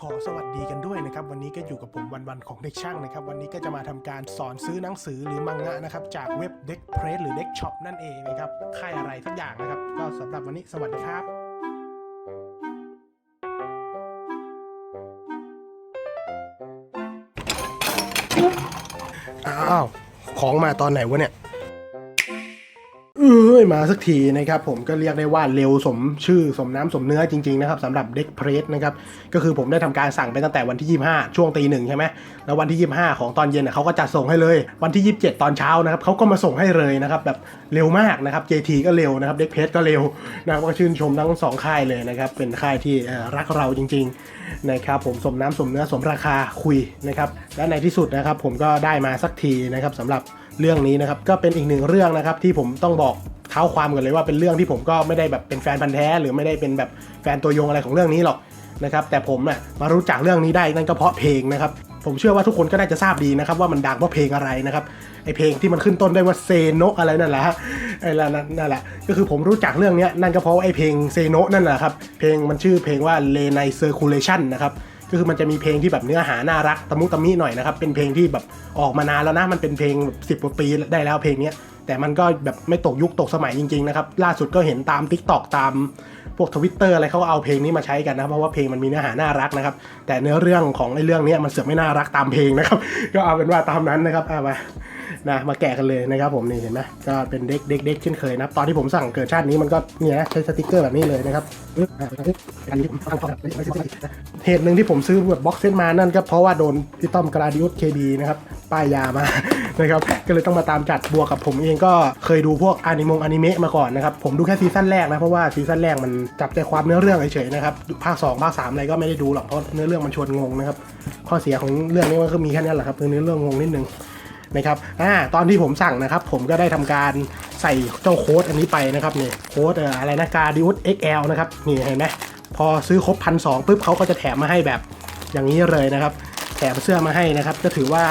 ขอสวัสดีกันด้วยนะครับวันนี้ก็อยู่กับผมวันวันๆของเด็กช่างนะครับวันนี้ก็จะมาทำการสอนซื้อหนังสือหรือมังงะนะครับจากเว็บ Deck Press หรือ Deck Shop นั่นเองนะครับค่ายอะไรทุกอย่างนะครับ ก็สำหรับวันนี้สวัสดีครับอ้าวของมาตอนไหนวะเนี่ย อ้ยมาสักทีนะครับผมก็เรียกได้ว่าเร็วสมชื่อสมน้ำสมเนื้อจริง ๆ นะครับสำหรับเด็กเพรสนะครับก็คือผมได้ทำการสั่งไปตั้งแต่วันที่ 25 ช่วงตีหนึ่งใช่ไหมแล้ววันที่ 25 ของตอนเย็นน่ะเขาก็จัดส่งให้เลย วันที่ 27 ตอนเช้านะครับเขาก็มาส่งให้เลยนะครับแบบเร็วมากนะครับ JT ก็เร็วนะครับเด็กเพรสก็เร็วนะครับก็ชื่นชมทั้งสองค่ายเลยนะครับเป็นค่ายที่รักเราจริง ๆนะครับผมสมน้ำสมเนื้อสมราคาคุยนะครับและในที่สุดนะครับผมก็ได้มาสักทีนะครับสำหรับ เรื่องนี้นะครับก็เป็นอีกหนึ่งเรื่องนะครับที่ผมต้องบอกเท้าความกันเลยว่าเป็นเรื่องที่ผมก็ไม่ได้แบบเป็นแฟนพันธ์แท้ หรือไม่ได้เป็นแบบแฟนตัวยงอะไรของเรื่องนี้หรอกนะครับแต่ผมน่ะมารู้จักเรื่องนี้ได้นั่นก็เพราะเพลงนะครับผมเชื่อว่าทุกคนก็น่าจะทราบดีนะครับว่ามันดังเพราะเพลงอะไรนะครับไอเพลงที่มันขึ้นต้นได้วยว่าเซโนอะไรนั่นแหละไอ้นั่นน่ะนั่นแหละก็คือผมรู้จักเรื่องนี้นั่นก็เพราะไอเพลงเซโนนั่นแหละครับเพลงมันชื่อเพลงว่าเลนไนเซอร์คูลเลชันนะครับ ก็คือมันจะมีเพลงที่แบบเนื้อหาน่ารักตะมุตะมิหน่อยนะครับ เป็นเพลงที่แบบออกมานานแล้วนะ มันเป็นเพลงสิบกว่าปีได้แล้วเพลงนี้แต่มันก็แบบไม่ตกยุคตกสมัยจริงๆนะครับ ล่าสุดก็เห็นตาม t ิ k t o k ตามพวกทวิตเตอร์อะไรเขาก็เอาเพลงนี้มาใช้กันนะเพราะว่าเพลงมันมีเนื้อหาน่ารักนะครับ แต่เนื้อเรื่องของไอ้เรื่องนี้มันเสือกไม่น่ารักตามเพลงนะครับ ก็เอาเป็นว่าตามนั้นนะครับเอามา นะมาแกะกันเลยนะครับผมนี่เห็นไหมก็เป็นเด็กเด็กเด็กเช่นเคยนะตอนที่ผมสั่งเกิดชาตินี้มันก็เนี่ยใช้สติกเกอร์แบบนี้เลยนะครับเหตุหนึ่งที่ผมซื้อแบบบ็อกเซตมานั่นก็เพราะว่าโดนพี่ต้อมกราดิอุสเคบีนะครับป้ายยามานะครับก็เลยต้องมาตามจัดบวกกับผมเองก็เคยดูพวกอนิมงอนิเมะมาก่อนนะครับผมดูแค่ซีซั่นแรกนะเพราะว่าซีซั่นแรกมันจับใจความเนื้อเรื่องเฉยๆนะครับภาค2ภาค3อะไรก็ไม่ได้ดูหรอกเพราะเนื้อเรื่องมันชวนงงนะครับข้อเสียของเรื่องนี้มันก็มีแค่นั้นแหละครับคือเนื้อเรื่องงงนิดนึง นะครับอ่าตอนที่ผมสั่งนะครับ ผมก็ได้ทำการใส่เจ้าโค้ดอันนี้ไปนะครับนี่โค้ดอะไรนะการดิว XL นะครับนี่เห็นไหมพอซื้อครบพันสองปุ๊บเขาก็จะแถมมาให้แบบอย่างนี้เลยนะครับแถมเสื้อมาให้นะครับ ก็ถือว่า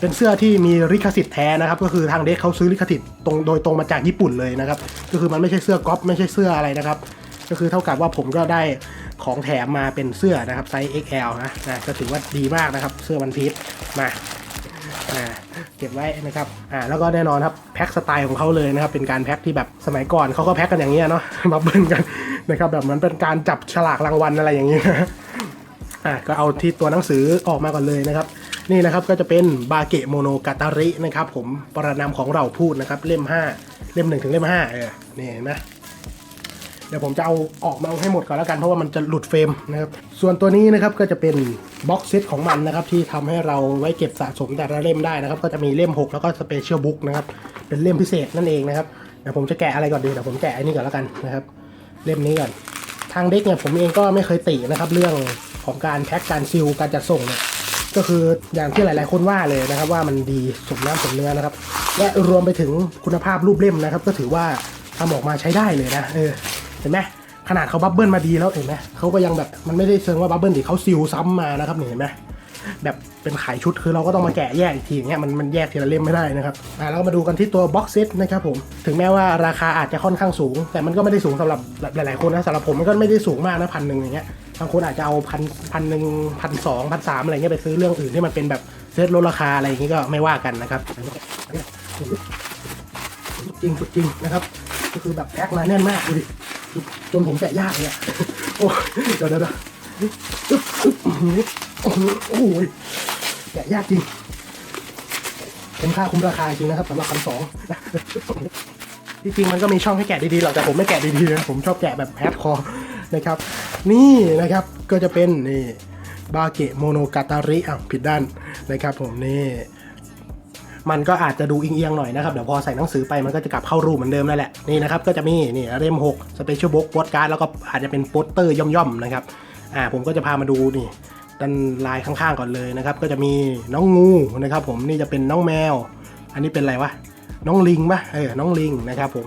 เป็นเสื้อที่มีลิขสิทธิ์แท้นะครับ ก็คือทางเด็กเขาซื้อลิขสิทธิ์ตรงโดยตรงมาจากญี่ปุ่นเลยนะครับ ก็คือมันไม่ใช่เสื้อก๊อปไม่ใช่เสื้ออะไรนะครับ ก็คือเท่ากับว่าผมก็ได้ของแถมมาเป็นเสื้อนะครับไซส์ XL นะนะก็ถือว่าดีมากนะครับ เสื้อวันพีชมาอ่า เก็บไว้นะครับอ่าแล้วก็แน่นอนครับแพ็คสไตล์ของเขาเลยนะครับเป็นการแพ็คที่แบบสมัยก่อนเขาก็แพ็คกันอย่างเงี้ยเนาะมาเบิ้ลกันนะครับแบบมือนเป็นการจับฉลากรางวัลอะไรอย่างเงี้ยอ่าก็เอาที่ตัวหนังสือออกมาก่อนเลยนะครับ นี่นะครับก็จะเป็นบาเกะโมโนกาตารินะครับผมประนามของเราพูดนะครับเล่ม 5 เล่ม1ถึงเล่ม5เออนี่เห็นไหมเดี๋ยวผมจะเอาออกมาให้หมดก่อนแล้วกันเพราะว่ามันจะหลุดเฟรมนะครับส่วนตัวนี้นะครับก็จะเป็น บ็อกเซตของมันนะครับที่ทำให้เราไว้เก็บสะสมแต่ละเล่มได้นะครับ ก็จะมีเล่ม 6 แล้วก็สเปเชียลบุ๊กนะครับ เป็นเล่มพิเศษนั่นเองนะครับเดี๋ยวผมจะแกะอะไรก่อนดีเดี๋ยวผมแกะอันนี้ก่อนแล้วกันนะครับ เล่มนี้ก่อน ทางเด็กเนี่ยผมเองก็ไม่เคยตินะครับ เรื่องของการแพ็คการซิลการจัดส่งเนี่ยก็คืออย่างที่หลาย ๆ คนว่าเลยนะครับ ว่ามันดีสมน้ำสมเนื้อนะครับ และรวมไปถึงคุณภาพรูปเล่มนะครับ ก็ถือว่าทำออกมาใช้ได้เลยนะเออเห็นไหม ขนาดเขาบับเบิลมาดีแล้วเห็นไหมเขาก็ยังแบบมันไม่ได้เชิงว่าบับเบิลดิเขาซิลซ้ำมานะครับนี่เห็นไหมแบบเป็นขายชุดคือเราก็ต้องมาแกะแยกอีกทีอย่างเงี้ยมันมันแยกทีละเล่มไม่ได้นะครับอ่าแล้วก็มาดูกันที่ตัวบ็อกเซตนะครับผมถึงแม้ว่าราคาอาจจะค่อนข้างสูง แต่มันก็ไม่ได้สูงสำหรับหลายๆคนนะสำหรับผมมันก็ไม่ได้สูงมากนะพันหนึ่งอย่างเงี้ยบางคนอาจจะเอาพันพันหนึ่งพันสองพันสามอะไรเงี้ยไปซื้อเรื่องอื่นที่มันเป็นแบบเซตลดราคาอะไรอย่างงี้ก็ไม่ว่ากันนะครับจริงสุดจริงนะครับก็คือแบบแพ็คมาแน่นมากดูดิ จนผมแกะยากเนี่ยโอ้เดี๋ยวเดี๋ยวเดี๋ยวอึ๊บอึ๊บโอ้โหโอ้โหแกะยากจริงคุ้มค่าคุ้มราคาจริงนะครับสำหรับพันสองนะจริงมันก็มีช่องให้แกะดีๆหรอกแต่ผมไม่แกะดีๆนะผมชอบแกะแบบแฮดคอร์นะครับ นี่นะครับก็จะเป็นนี่บาเกะโมโนกาตาริอะผิดด้านนะครับผมนี่ มันก็อาจจะดูเอียงๆหน่อยนะครับเดี๋ยวพอใส่หนังสือไปมันก็จะกลับเข้ารูปเหมือนเดิมนั่นแหละนี่นะครับก็จะมีนี่เล่ม6 Special Book โปสการ์ดแล้วก็อาจจะเป็นโปสเตอร์ย่อมๆนะครับอ่าผมก็จะพามาดูนี่ด้านลายข้างๆก่อนเลยนะครับก็จะมีน้องงูนะครับผมนี่จะเป็นน้องแมว อันนี้เป็นอะไรวะน้องลิงปะเออน้องลิงนะครับผม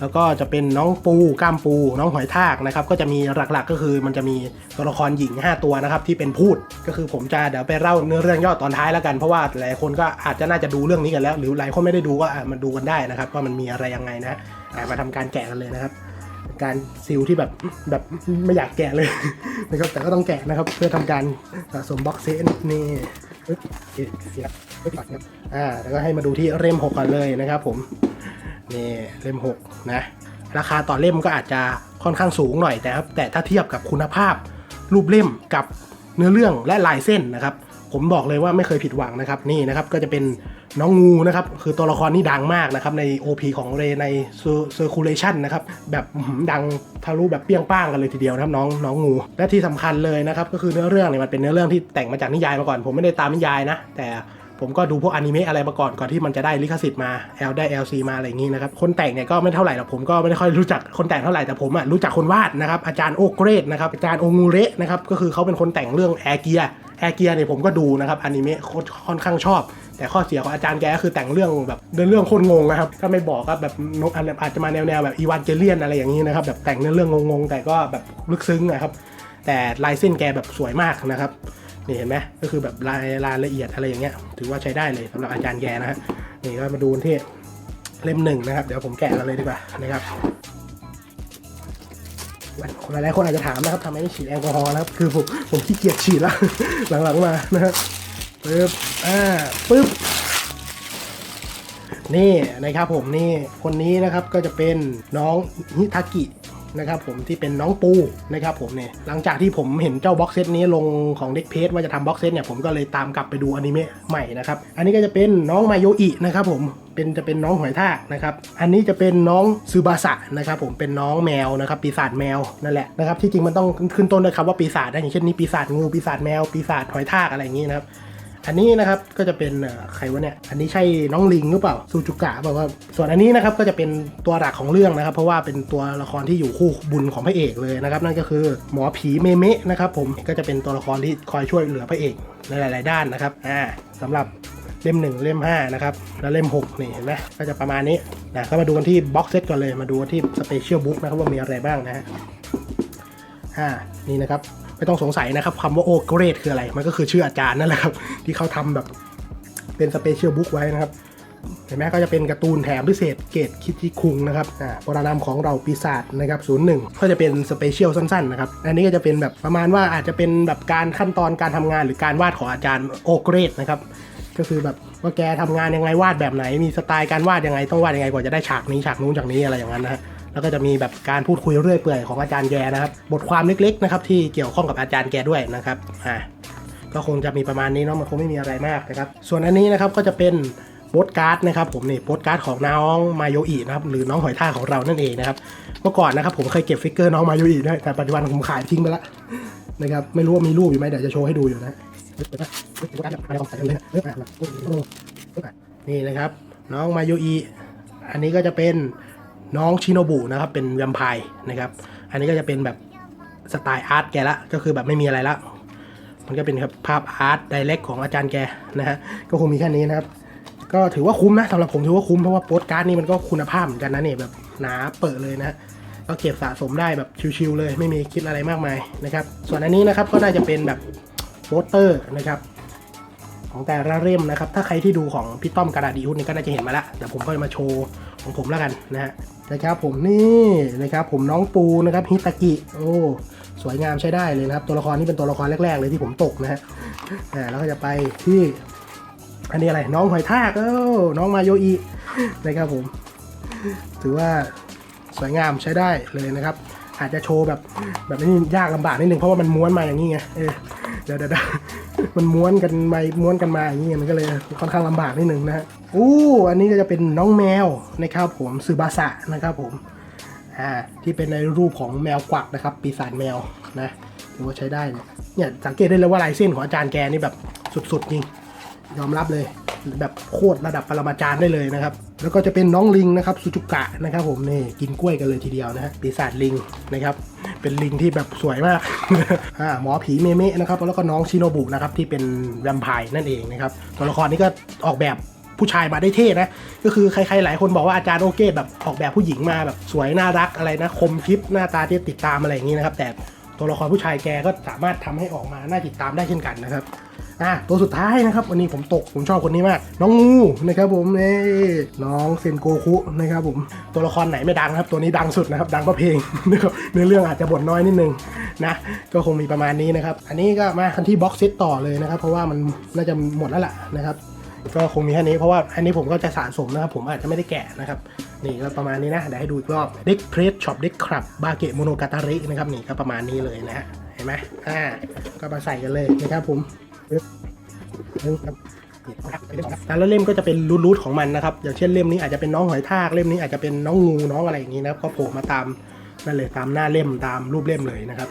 แล้วก็จะเป็นน้องปูก้ามปู น้องหอยทากนะครับ ก็จะมีหลักๆก็คือมันจะมีตัวละครหญิง 5 ตัวนะครับที่เป็นพูด ก็คือผมจะเดี๋ยวไปเล่าเนื้อเรื่องย่อตอนท้ายแล้วกัน เพราะว่าหลายคนก็อาจจะน่าจะดูเรื่องนี้กันแล้ว หรือหลายคนไม่ได้ดูก็มาดูกันได้นะครับว่ามันมีอะไรยังไงนะมาทำการแกะกันเลยนะครับ การซิลที่แบบแบบไม่อยากแกะเลยนะครับแต่ก็ต้องแกะนะครับเพื่อทำการสะสมบ็อกเซตนี่เสียบปึ๊บปัดครับอ่าแล้วก็ให้มาดูที่เล่มหกก่อนเลยนะครับผม นี่เล่มหกนะราคาต่อเล่มก็อาจจะค่อนข้างสูงหน่อยแต่ครับแต่ถ้าเทียบกับคุณภาพ รูปเล่มกับเนื้อเรื่องและลายเส้นนะครับ ผมบอกเลยว่าไม่เคยผิดหวังนะครับนี่นะครับก็จะเป็นน้องงูนะครับคือตัวละครนี่ดังมากนะครับใน OP ของเรใน Circulation นนะครับแบบดังทะลุแบบเปี้ยงป้างกันเลยทีเดียวนะครับน้องน้องงู และที่สำคัญเลยนะครับก็คือเนื้อเรื่องเนี่ยมันเป็นเนื้อเรื่องที่แต่งมาจากนิยายมาก่อน ผมไม่ได้ตามนิยายนะแต่ ผมก็ดูพวกอนิเมะอะไรมาก่อนก่อนที่มันจะได้ลิขสิทธิ์มา L ได้ LC มาอะไรอย่างนี้นะครับ คนแต่งเนี่ยก็ไม่เท่าไหร่หรอกผมก็ไม่ได้ค่อยรู้จักคนแต่งเท่าไหร่แต่ผมอะรู้จักคนวาดนะครับอาจารย์โอเกรดนะครับอาจารย์โองูเระนะครับก็คือเขาเป็นคนแต่งเรื่องแอร์เกียแอร์เกียเนี่ยผมก็ดูนะครับอนิเมะค่อนข้างชอบ แต่ข้อเสียของอาจารย์แกก็คือแต่งเรื่องแบบเดินเรื่องคตรงงนะครับถ้าไม่บอกก็แบบนกอาจจะมาแนวๆแบบอีวานเจเลียนอะไรอย่างนี้นะครับแบบแต่งเนื้อเรื่องงงๆ แต่ก็แบบลึกซึ้งนะครับแต่ลายเส้นแกแบบสวยมากนะครับ นี่เห็นไหมก็คือแบบรายรายละเอียดอะไรอย่างเงี้ย ถือว่าใช้ได้เลยสำหรับอาจารย์แกนะฮะนี่ก็มาดูที่เล่มหนึ่งนะครับ เดี๋ยวผมแกะกันเลยดีกว่านะครับหลายๆคนอาจจะถามนะครับทำไมไม่ฉีดแอลกอฮอล์นะครับ คือผมผมขี้เกียจฉีดแล้วหลังๆมานะครับปึ๊บอ่าปึ๊บนี่นะครับผมนี่คนนี้นะครับก็จะเป็นน้องฮิทากิ นะครับผมที่เป็นน้องปูนะครับผมเนี่ยหลังจากที่ผมเห็นเจ้าบ็อกเซตนี้ลงของเด็กเพจว่าจะทำบ็อกเซตเนี่ยผมก็เลยตามกลับไปดูอนิเมะใหม่นะครับอันนี้ก็จะเป็นน้องมาโยอินะครับผมเป็นจะเป็นน้องหอยทากนะครับ อันนี้จะเป็นน้องซูบาสะนะครับผมเป็นน้องแมวนะครับปีศาจแมวนั่นแหละนะครับที่จริงมันต้องขึ้นต้นด้วยคำว่าปีศาจนะอย่างเช่นนี้ปีศาจงูปีศาจแมวปีศาจหอยทากอะไรอย่างนี้นะครับ อันนี้นะครับก็จะเป็นใครวะเนี่ย อันนี้ใช่น้องลิงหรือเปล่าซูจูกะบอกว่า ส่วนอันนี้นะครับก็จะเป็นตัวหลักของเรื่องนะครับ เพราะว่าเป็นตัวละครที่อยู่คู่บุญของพระเอกเลยนะครับ นั่นก็คือหมอผีเมเมะนะครับผมก็จะเป็นตัวละครที่คอยช่วยเหลือพระเอกในหลาย ๆ ด้านนะครับอ่าสำหรับเล่ม 1 เล่ม 5 นะครับ แล้วเล่ม 6 นี่เห็นไหมก็จะประมาณนี้นะก็มาดูกันที่บ็อกเซตก่อนเลยมาดูที่สเปเชียลบุ๊กนะครับว่ามีอะไรบ้างนะฮะอ่านี่นะครับ ไม่ต้องสงสัยนะครับคำว่าโอเกรดคืออะไร มันก็คือชื่ออาจารย์นั่นแหละครับ ที่เขาทำแบบเป็นสเปเชียลบุ๊กไว้นะครับเห็นไหมก็จะเป็นการ์ตูนแถมพิเศษเกตคิดที่คุงนะครับอ่าปรนามของเราปีศาจนะครับศูนย์หนึ่งก็จะเป็นสเปเชียลสั้นๆนะครับอันนี้ก็จะเป็นแบบประมาณว่าอาจจะเป็นแบบการขั้นตอนการทำงาน หรือการวาดของอาจารย์โอเกรดนะครับก็คือแบบว่าแกทำงานยังไงวาดแบบไหน มีสไตล์การวาดยังไงต้องวาดยังไงกว่าจะได้ฉากนี้ฉากนู้นฉากนี้อะไรอย่างนั้นนะฮะ แล้วก็จะมีแบบการพูดคุยเรื่อยเปื่อยของอาจารย์แกนะครับบทความเล็กๆนะครับที่เกี่ยวข้องกับอาจารย์แกด้วยนะครับอ่าก็คงจะมีประมาณนี้เนาะมันคงไม่มีอะไรมากนะครับ ส่วนอันนี้นะครับก็จะเป็นโปสการ์ดนะครับผมนี่โปสการ์ดของน้องมาโยอินะครับหรือน้องหอยท่าของเรานั่นเองนะครับเมื่อก่อนนะครับผมเคยเก็บฟิกเกอร์น้องมาโยอิด้วยแต่ปัจจุบันผมขายทิ้งไปแล้วนะครับไม่รู้ว่ามีรูปอยู่ไหมเดี๋ยวจะโชว์ให้ดูอยู่นะนี่นะครับ น้องมาโยอิอันนี้ก็จะเป็น น้องชิโนบุนะครับเป็นแวมไพร์นะครับอันนี้ก็จะเป็นแบบสไตล์อาร์ตแกละก็คือแบบไม่มีอะไรละมันก็เป็นครับภาพอาร์ตไดเรกของอาจารย์แกนะฮะก็คงมีแค่นี้นะครับ ก็ถือว่าคุ้มนะสำหรับผมถือว่าคุ้มเพราะว่าโปสการ์ดนี่มันก็คุณภาพเหมือนกันนะเนี่ยแบบหนาเปิดเลยนะก็เก็บสะสมได้แบบชิวๆเลยไม่มีคิดอะไรมากมายนะครับ ส่วนอันนี้นะครับก็น่าจะเป็นแบบโปสเตอร์นะครับของแต่ละเล่มนะครับ ถ้าใครที่ดูของพี่ต้อมกระดาษดีฮุดนี่ก็น่าจะเห็นมาแล้วเดี๋ยวผมก็จะมาโชว์ของผมแล้วกันนะฮะ นะครับผมนี่นะครับผมน้องปูนะครับฮิตากิโอ้สวยงามใช้ได้เลยนะครับ ตัวละครนี้เป็นตัวละครแรก ๆ เลยที่ผมตกนะฮะอ่าแล้วก็จะไปที่อันนี้อะไรน้องหอยทากเออน้องมาโยอินะครับผม ถือว่าสวยงามใช้ได้เลยนะครับ อาจจะโชว์แบบแบบนี้ยากลำบากนิดนึงเพราะว่ามันม้วนมาอย่างนี้ไงเออเดี๋ยวเดี๋ยว มันม้วนกันมาม้วนกันมาอย่างนี้มันก็เลยค่อนข้างลำบากนิดนึงนะฮะอู้อันนี้ก็จะเป็นน้องแมวนะครับผมซูบาสะนะครับผมอ่าที่เป็นในรูปของแมวกวักนะครับ ปีศาจแมวนะถือว่าใช้ได้เนี่ยเนี่ยสังเกตได้เลยว่าลายเส้นของอาจารย์แกนี่แบบสุดๆจริงยอมรับเลยแบบโคตรระดับปรมาจารย์ได้เลยนะครับ แล้วก็จะเป็นน้องลิงนะครับซูจูกะนะครับ ผมนี่กินกล้วยกันเลยทีเดียวนะฮะปีศาจลิงนะครับ เป็นลิงที่แบบสวยมากอ่าหมอผีเมเมะนะครับแล้วก็น้องชิโนบุนะครับที่เป็นแวมไพร์นั่นเองนะครับตัวละครนี้ก็ออกแบบผู้ชายมาได้เท่นะ ก็คือใครๆหลายคนบอกว่าอาจารย์โอเกตแบบออกแบบผู้หญิงมาแบบสวยน่ารักอะไรนะ คมคลิปหน้าตาที่ติดตามอะไรอย่างนี้นะครับ แต่ตัวละครผู้ชายแกก็สามารถทำให้ออกมาน่าติดตามได้เช่นกันนะครับ อะตัวสุดท้ายนะครับวันนี้ผมตกผมชอบคนนี้มาก น้องงูนะครับผมเอ้น้องเซนโกคุนะครับผมตัวละครไหนไม่ดังครับ ตัวนี้ดังสุดนะครับ ดังก็เพลงนะครับเนื้อเรื่องอาจจะบทน้อยนิดนึงนะก็คงมีประมาณนี้นะครับ อันนี้ก็มาคันที่บ็อกเซตต่อเลยนะครับ เพราะว่ามันน่าจะหมดแล้วล่ะนะครับก็คงมีแค่นี้เพราะว่าอันนี้ผมก็จะสะสมนะครับผมอาจจะไม่ได้แกะนะครับนี่ก็ประมาณนี้นะเดี๋ยวให้ดูอีกรอบเด็กเพรสช็อปเด็กคลับบาเกะโมโนกาตารินะครับนี่ก็ประมาณนี้เลยนะฮะเห็นไหมอ่าก็มาใส่กันเลยนะครับผม แต่ละเล่มก็จะเป็นรูทของมันนะครับ อย่างเช่นเล่มนี้อาจจะเป็นน้องหอยทาก เล่มนี้อาจจะเป็นน้องงูน้องอะไรอย่างนี้นะครับก็โผล่มาตามนั่นเลยตามหน้าเล่มตามรูปเล่มเลยนะครับ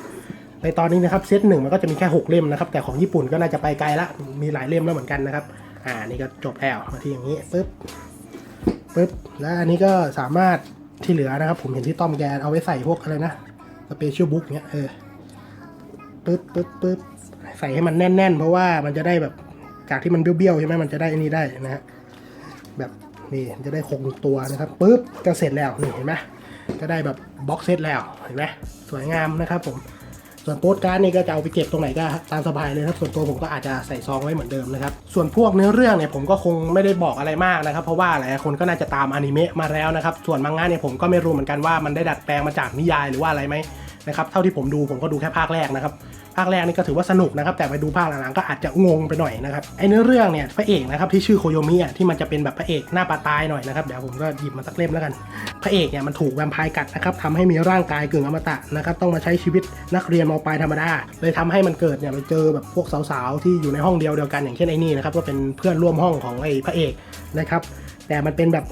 ในตอนนี้นะครับเซตหนึ่งมันก็จะมีแค่ 6 เล่มนะครับ แต่ของญี่ปุ่นก็น่าจะไปไกลละมีหลายเล่มแล้วเหมือนกันนะครับ อ่านี่ก็จบแล้วมาที่อย่างนี้ปึ๊บปึ๊บแล้วอันนี้ก็สามารถที่เหลือนะครับ ผมเห็นที่ต้อมแกเอาไว้ใส่พวกอะไรนะสเปเชียลบุ๊กเนี้ยเออปึ๊บปึ๊บปึ๊บ ใส่ให้มันแน่น ๆ เพราะว่ามันจะได้แบบจากที่มันเบี้ยวๆใช่ไหมมันจะได้อันนี้ได้นะฮะแบบนี่จะได้คงตัวนะครับปึ๊บก็เสร็จแล้วนี่เห็นไหมก็ได้แบบบ็อกเซตแล้วเห็นไหมสวยงามนะครับผมส่วนโปสการ์ดนี่ก็จะเอาไปเก็บตรงไหนก็ตามสบายเลยครับ ส่วนตัวผมก็อาจจะใส่ซองไว้เหมือนเดิมนะครับ ส่วนพวกเนื้อเรื่องเนี่ยผมก็คงไม่ได้บอกอะไรมากนะครับ เพราะว่าหลายคนก็น่าจะตามอนิเมะมาแล้วนะครับ ส่วนมังงะเนี่ยผมก็ไม่รู้เหมือนกันว่ามันได้ดัดแปลงมาจากนิยายหรือว่าอะไรไหม นะครับเท่าที่ผมดูผมก็ดูแค่ภาคแรกนะครับภาคแรกนี่ก็ถือว่าสนุกนะครับแต่ไปดูภาคหลังๆก็อาจจะงงไปหน่อยนะครับไอ้เนื้อเรื่องเนี่ยพระเอกนะครับที่ชื่อโคโยมิอะที่มันจะเป็นแบบพระเอกหน้าปลาตายหน่อยนะครับเดี๋ยวผมก็หยิบมาสักเล่มแล้วกัน พระเอกเนี่ยมันถูกแวมไพร์กัดนะครับทำให้มีร่างกายกึ่งอมตะนะครับต้องมาใช้ชีวิตนักเรียนมปลายธรรมดาเลยทำให้มันเกิดเนี่ยไปเจอแบบพวกสาวๆที่อยู่ในห้องเดียวเดียวกันอย่างเช่นไอ้นี่นะครับก็เป็นเพื่อนร่วมห้องของไอ้พระเอกนะครับแต่มันเป็นแบบ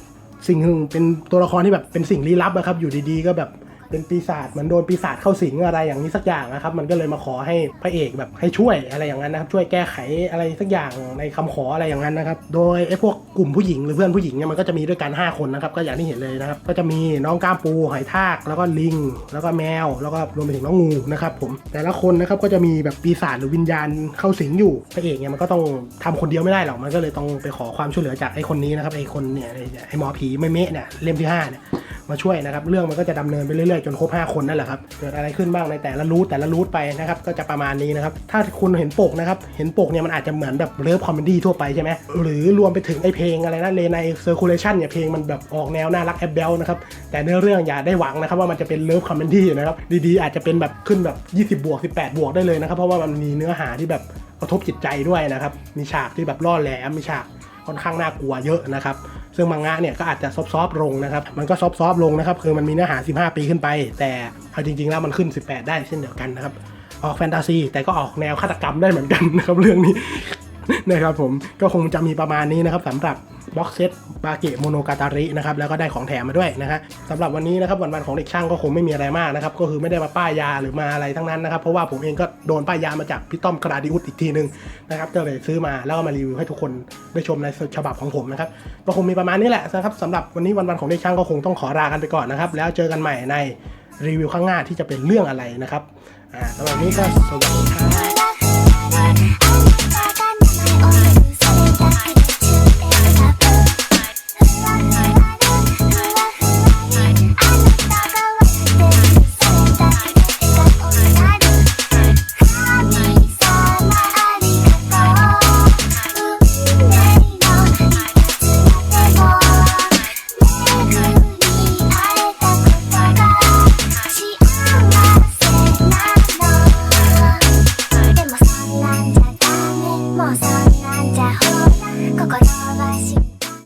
สิ่งหนึ่งเป็นตัวละครที่แบบเป็นสิ่งลี้ลับนะครับอยู่ดีๆ ก็แบบ เป็นปีศาจเหมือนโดนปีศาจเข้าสิงอะไรอย่างนี้สักอย่างนะครับ มันก็เลยมาขอให้พระเอกแบบให้ช่วยอะไรอย่างนั้นนะครับช่วยแก้ไขอะไรสักอย่างในคำขออะไรอย่างนั้นนะครับ โดยไอ้พวกกลุ่มผู้หญิงหรือเพื่อนผู้หญิงเนี่ยมันก็จะมีด้วยกัน5คนนะครับก็อย่างที่เห็นเลยนะครับก็จะมีน้องก้ามปูหอยทากแล้วก็ลิง แล้วก็แมว แล้วก็รวมไปถึงน้องงูนะครับผมแต่ละคนนะครับก็จะมีแบบปีศาจหรือวิญญาณเข้าสิงอยู่พระเอกเนี่ยมันก็ต้องทำคนเดียวไม่ได้หรอกมันก็เลยต้องไปขอความช่วยเหลือจากไอ้คนนี้นะครับไอ้คนเนี่ยไอ้หมอผีไม่เมะเนี่ยเล่มที่ห้าเนี่ย มาช่วยนะครับ เรื่องมันก็จะดำเนินไปเรื่อยๆ จนครบ 5 คนนั่นแหละครับ เกิดอะไรขึ้นบ้างในแต่ละรูทแต่ละรูทไปนะครับ ก็จะประมาณนี้นะครับ ถ้าคุณเห็นปกนะครับ เห็นปกเนี่ยมันอาจจะเหมือนแบบเลิฟคอมเมดี้ทั่วไปใช่ไหมหรือรวมไปถึงไอเพลงอะไรนะเลในเซอร์คูลเลชันเนี่ยเพลงมันแบบออกแนวน่ารักแอบเบลนะครับแต่เนื้อเรื่องอย่าได้หวังนะครับว่ามันจะเป็นเลิฟคอมเมดี้นะครับดีๆอาจจะเป็นแบบขึ้นแบบ20บวก18 บวกได้เลยนะครับเพราะว่ามันมีเนื้อหาที่แบบกระทบจิตใจด้วยนะครับมีฉากที่แบบล่อแหลมมีฉาก ค่อนข้างน่ากลัวเยอะนะครับ ซึ่งมังงะเนี่ยก็อาจจะซอฟต์ๆลงนะครับ มันก็ซอฟต์ๆลงนะครับ คือมันมีเนื้อหา 15 ปีขึ้นไป แต่เอาจริง ๆ แล้วมันขึ้น 18 ได้เช่นเดียวกันนะครับ ออกแฟนตาซีแต่ก็ออกแนวฆาตกรรมได้เหมือนกันนะครับเรื่องนี้ นะครับผมก็คงจะมีประมาณนี้นะครับสำหรับบ็อกเซตบาเกะโมโนกาตารินะครับแล้วก็ได้ของแถมมาด้วยนะฮะสำหรับวันนี้นะครับวันวันของเด็กช่างก็คงไม่มีอะไรมากนะครับก็คือไม่ได้มาป้ายยาหรือมาอะไรทั้งนั้นนะครับเพราะว่าผมเองก็โดนป้ายยามาจากพี่ต้อมกราดิอุสอีกทีนึงนะครับก็เลยซื้อมาแล้วก็มารีวิวให้ทุกคนได้ชมในฉบับของผมนะครับก็คงมีประมาณนี้แหละนะครับสำหรับวันนี้วันวันของเด็กช่างก็คงต้องขอลากันไปก่อนนะครับแล้วเจอกันใหม่ในรีวิวข้างหน้าที่จะเป็นเรื่องอะไรนะครับอ่าสำหรับนี้ก็สวัสดีครับ